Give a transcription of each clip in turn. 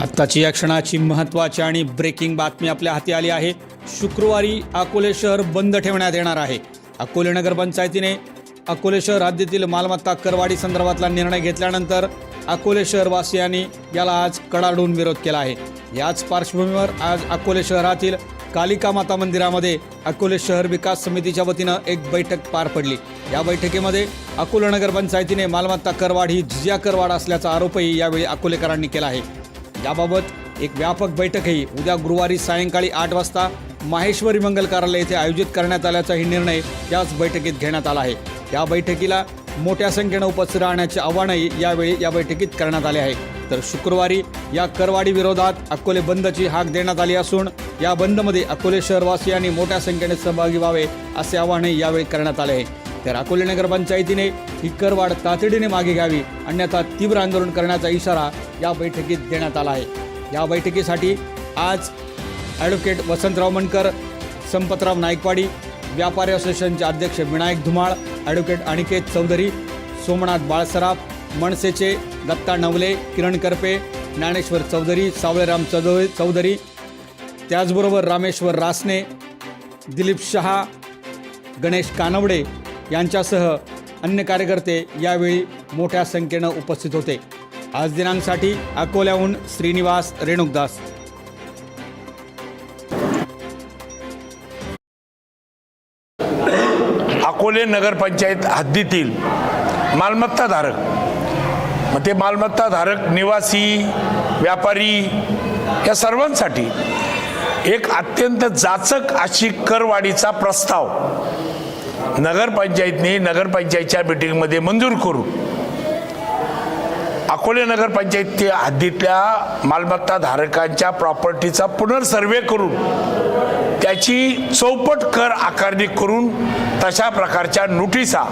आत्ताची या क्षणाची महत्त्वाची आणि ब्रेकिंग बातमी आपल्या हाती आली आहे. शुक्रवारी अकोले शहर बंद ठेवण्यात येणार आहे. अकोले नगरपंचायतीने अकोले शहर हद्दीतील मालमत्ता करवाढी संदर्भातला निर्णय घेतल्यानंतर अकोले शहरवासियांनी याला आज कडाडून विरोध केला आहे. याच पार्श्वभूमीवर आज अकोले शहरातील कालिका माता मंदिरामध्ये अकोले शहर विकास समितीच्या वतीनं एक बैठक पार पडली. या बैठकीमध्ये अकोले नगरपंचायतीने मालमत्ता करवाढ ही जिजिया करवाढ असल्याचा आरोपही यावेळी अकोलेकरांनी केला आहे. याबाबत एक व्यापक बैठकही उद्या गुरुवारी सायंकाळी आठ वाजता माहेश्वरी मंगल कार्यालय येथे आयोजित करण्यात आल्याचाही निर्णय याच बैठकीत घेण्यात आला आहे. या बैठकीला मोठ्या संख्येनं उपस्थित राहण्याचे आव्हानही यावेळी या बैठकीत करण्यात आले आहे. तर शुक्रवारी या करवाडी विरोधात अकोले बंदची हाक देण्यात आली असून या बंदमध्ये अकोले शहरवासियांनी मोठ्या संख्येने सहभागी व्हावे असे आवाहनही यावेळी करण्यात आले आहे. तर अकोले नगरपंचायतीने ही करवाढ तातडीने मागे घ्यावी अन्यथा तीव्र आंदोलन करण्याचा इशारा या बैठकीत देण्यात आला आहे. या बैठकीसाठी आज ॲडव्होकेट वसंतराव मनकर संपतराव नाईकवाडी व्यापारी असोसिएशनचे अध्यक्ष विनायक धुमाळ ॲडव्होकेट अनिकेत चौधरी सोमनाथ बाळसराफ मनसेचे दत्ता नवले किरण करपे ज्ञानेश्वर चौधरी सावळेराम चौधरी चौधरी त्याचबरोबर रामेश्वर रासने दिलीप शहा गणेश कानवडे यांच्यासह अन्य कार्यकर्ते यावेळी मोठ्या संख्येनं उपस्थित होते. आज दिनांकसाठी अकोल्याहून श्रीनिवास रेणुकदास. अकोले नगरपंचायत हद्दीतील मालमत्ताधारक मग ते मालमत्ताधारक निवासी व्यापारी या सर्वांसाठी एक अत्यंत जाचक अशी करवाढीचा प्रस्ताव नगरपंचायतने नगरपंचायतच्या मिटिंगमध्ये मंजूर करून अकोले नगरपंचायत हद्दीतल्या मालमत्ता धारकांच्या प्रॉपर्टीचा पुनर्सर्वे करून त्याची चौपट कर आकारणी करून तशा प्रकारच्या नोटिसा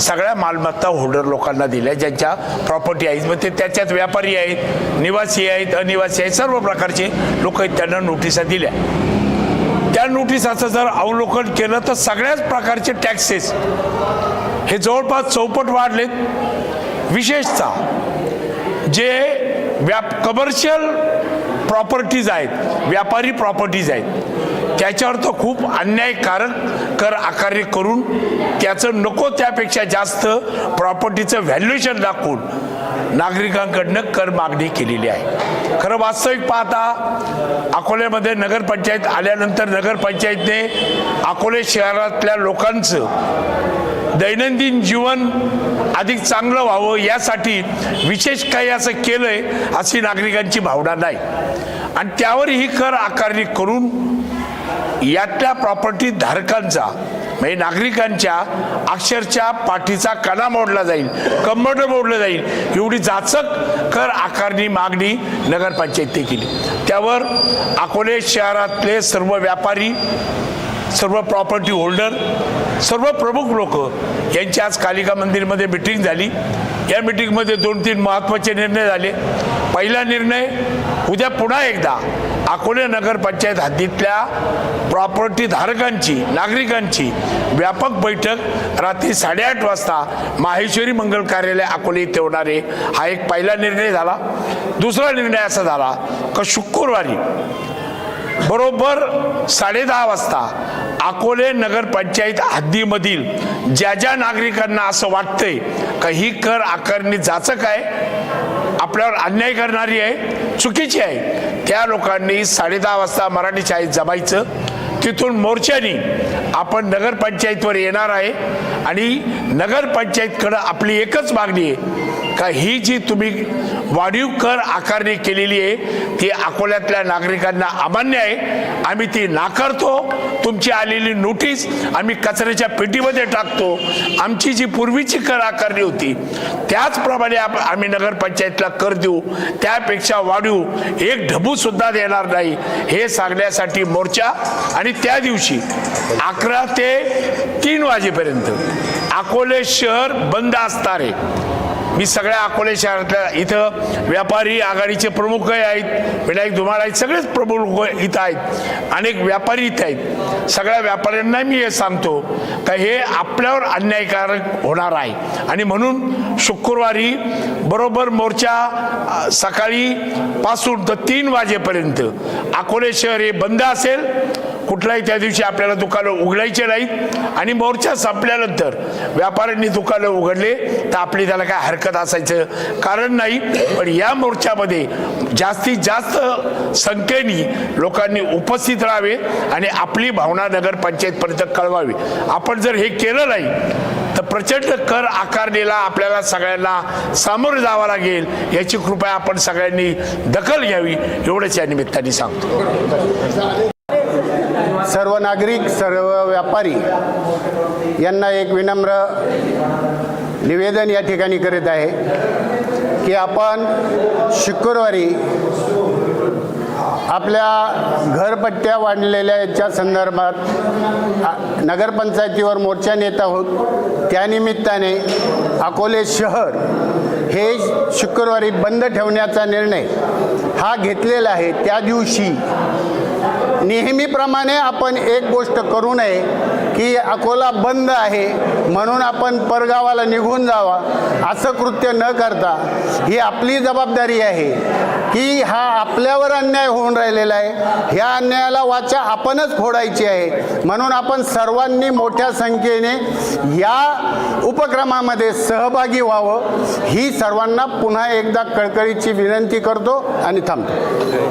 सगळ्या मालमत्ता होल्डर लोकांना दिल्या ज्यांच्या प्रॉपर्टी आहेत. मग ते त्याच्यात व्यापारी आहेत निवासी आहेत अनिवासी आहेत सर्व प्रकारचे लोक आहेत त्यांना नोटिसा दिल्या. त्या नोटिसाचं जर अवलोकन केलं तर सगळ्याच प्रकारचे टॅक्सेस हे जवळपास चौपट वाढलेत. विशेषतः जे व्याप कमर्शियल प्रॉपर्टीज आहेत व्यापारी प्रॉपर्टीज आहेत त्याच्यावर तर खूप अन्यायकारक कर आकारणी करून त्याचं नको त्यापेक्षा जास्त प्रॉपर्टीचं व्हॅल्युएशन दाखवून नागरिकांकडनं कर मागणी केलेली आहे. खरं वास्तविक पाहता अकोल्यामध्ये नगरपंचायत आल्यानंतर नगरपंचायतने अकोले शहरातल्या लोकांचं दैनंदिन जीवन अधिक चांगलं व्हावं यासाठी विशेष काही असं केलं आहे अशी नागरिकांची भावना नाही. आणि त्यावर ही कर आकारणी करून यातल्या प्रॉपर्टी धारकांचा म्हणजे नागरिकांच्या अक्षरच्या पाठीचा कणा मोडला जाईल कंबड मोडलं जाईल. एवढी जाचक कर आकारणी मागणी नगरपंचायतने केली. त्यावर अकोले शहरातले सर्व व्यापारी सर्व प्रॉपर्टी होल्डर सर्व प्रमुख लोक यांची आज कालिका मंदिरमध्ये मिटिंग झाली. या मिटिंगमध्ये दोन तीन महत्त्वाचे निर्णय झाले. पहिला निर्णय उद्या पुन्हा एकदा अकोले नगरपंचायत हद्दीतल्या प्रॉपर्टी धारकांची नागरिकांची व्यापक बैठक रात्री साडेआठ वाजता माहेश्वरी मंगल कार्यालय अकोले इथे होणार आहे. हा एक पहिला निर्णय झाला. दुसरा निर्णय असा झाला का शुक्रवारी बरोबर साडेदहा वाजता अकोले नगरपंचायत हद्दीमधील ज्या ज्या नागरिकांना असं वाटतंय का ही कर आकारणी जाचं काय आपल्यावर अन्याय करणारी आहे चुकीची आहे. त्या लोकांनी साडेदहा वाजता मराठी शाळेत जमायचं. तिथून मोर्चानी आपण नगरपंचायतवर येणार आहे आणि नगरपंचायतकडं आपली एकच मागणी आहे का ही जी तुम्ही वाढीव कर आकारणी केलेली आहे ती अकोल्यातल्या नागरिकांना अमान्य आहे. आम्ही ती नाकारतो तुमची आलेली नोटीस आम्ही कचऱ्याच्या पेटीमध्ये टाकतो. आमची जी पूर्वीची कर आकारणी होती त्याचप्रमाणे आप आम्ही नगरपंचायतला कर देऊ. त्यापेक्षा वाढीव एक ढबूसुद्धा देणार नाही. हे सांगण्यासाठी मोर्चा आणि त्या दिवशी अकरा ते तीन वाजेपर्यंत अकोले शहर बंद असणार. आहे मी सगळ्या अकोले शहरातल्या इथं व्यापारी आघाडीचे प्रमुखही आहेत विनायक धुमाळ आहेत सगळेच प्रमुख इथं आहेत अनेक व्यापारी इथं आहेत. सगळ्या व्यापाऱ्यांना मी हे सांगतो का हे आपल्यावर अन्यायकारक होणार आहे. आणि म्हणून शुक्रवारी बरोबर मोर्चा सकाळी पासून तर तीन वाजेपर्यंत अकोले शहर हे बंद असेल. कुठलाही त्या दिवशी आपल्याला दुकानं उघडायचे नाहीत आणि मोर्चा संपल्यानंतर व्यापाऱ्यांनी दुकानं उघडले तर आपली त्याला काय हरकत असायचं? कारण नाही पण या मोर्चामध्ये जास्तीत जास्त संख्येने लोकांनी उपस्थित राहावे आणि आपली भावना नगरपंचायतपर्यंत कळवावी. आपण जर हे केलं नाही तर प्रचंड कर आकारलेला आपल्याला सगळ्यांना सामोरं जावं लागेल. याची कृपया आपण सगळ्यांनी दखल घ्यावी एवढंच या निमित्ताने सांगतो. सर्व नागरिक सर्व व्यापारी यांना एक विनम्र निवेदन या ठिकाणी करीत आहे की आपण शुक्रवारी आपल्या घरपट्ट्या वाढलेल्या याच्या संदर्भात नगरपंचायतीवर मोर्चा नेत आहोत. त्यानिमित्ताने अकोले शहर हे शुक्रवारी बंद ठेवण्याचा निर्णय हा घेतलेला आहे. त्या दिवशी नेहमीप्रमाणे आपण एक गोष्ट करू नये की अकोला बंद आहे म्हणून आपण परगावाला निघून जावा. असं कृत्य न करता ही आपली जबाबदारी आहे की हा आपल्यावर अन्याय होऊन राहिलेला आहे. ह्या अन्यायाला वाचा आपणच फोडायची आहे. म्हणून आपण सर्वांनी मोठ्या संख्येने या उपक्रमामध्ये सहभागी व्हावं. ही सर्वांना पुन्हा एकदा कळकळीची विनंती करतो आणि थांबतो.